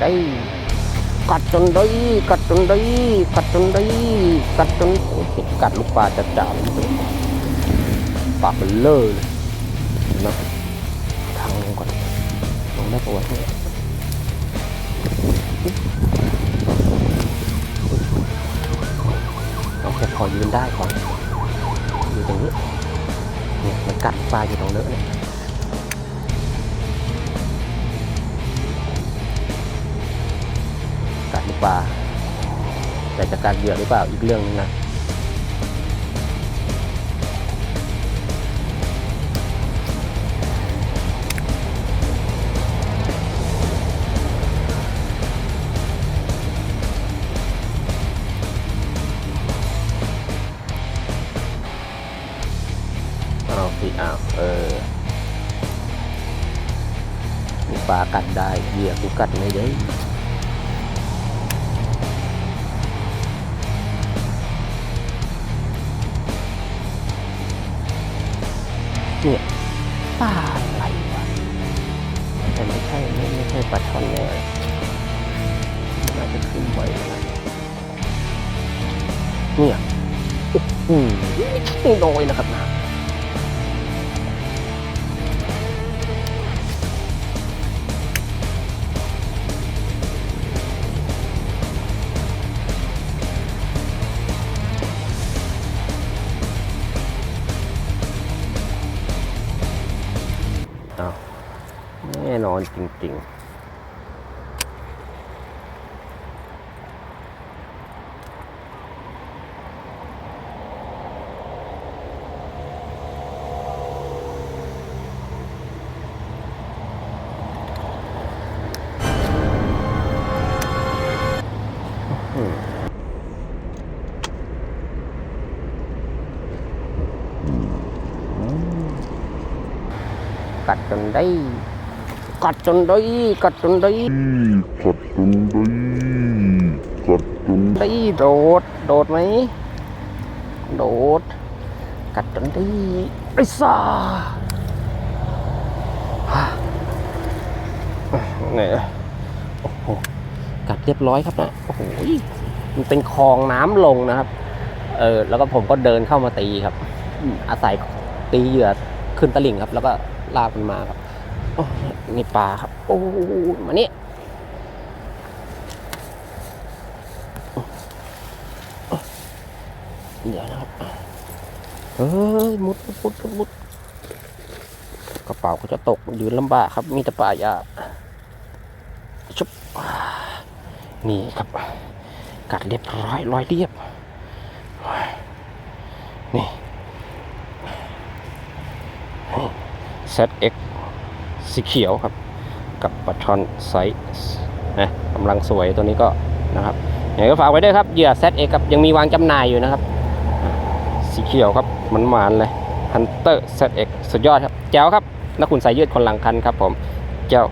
ได้กัดจนได้กัดจนได้กัดจนได้กัดจนโอ้ยกัดลูกปลาจะจ่าเลยปากเป็นเลอะเลยนะทางลงก่อนลงได้ปะวะเอาแค่พอยืนได้ก่อนอยู่ตรงนี้เนี่ยมันกัดปลาอยู่ตรงเลอะเนี่ย กัดลูกปลาแต่จะกัดเหยื่อหรือเปล่าอีกเรื่องนึงนะเอาสิอ้าวเออลูปลากัดได้เหยื่อกูกัดไม่ได้ เนี่ยปลาอะไรวะแต่ไม่ใช่ไม่ไม่ใช่ปลาช่อนแน่น่าจะขึ้นไวนะเนี่ยอืมไม่น้อยนะครับนะ อ้าวแน่นอนจริง ๆ กัดจนได้ กัดจนได้ กัดจนได้กดตรงนี้กดตรงได้โดด โดดไหม โดด กัดจนได้ไอ้ซ่าฮ่าเนี่ยโอ้โห กัดเรียบร้อยครับนะโอ้โห มันเป็นคลองน้ำลงนะครับ เออ แล้วก็ผมก็เดินเข้ามาตีครับอืมอาศัยตีเหยื่อขึ้นตลิ่งครับ แล้วก็ ลากมันมาครับโอ้นี่ปลาครับ โอ้มานี่เดี๋ยวนะครับเฮ้ยมุดมุดมุดกระเป๋าก็จะตกยืนลำบากครับ มีแต่ป่ายาชุบนี่ครับ กัดเรียบร้อยร้อยเรียบ นี่ เซตเอ็กสีเขียวครับ กับปัทอนไซส์นะกำลังสวยตัวนี้ก็นะครับอยังไงก็ฝากไว้ด้วยครับเหยื่อ ZX ครับยังมีวางจำหน่ายอยู่นะครับ สีเขียวครับมันหมานเลยฮันเตอร์ ZX สุดยอดครับแจ๋วครับนักขุนสายยืดคนหลังคันครับผมเจ้า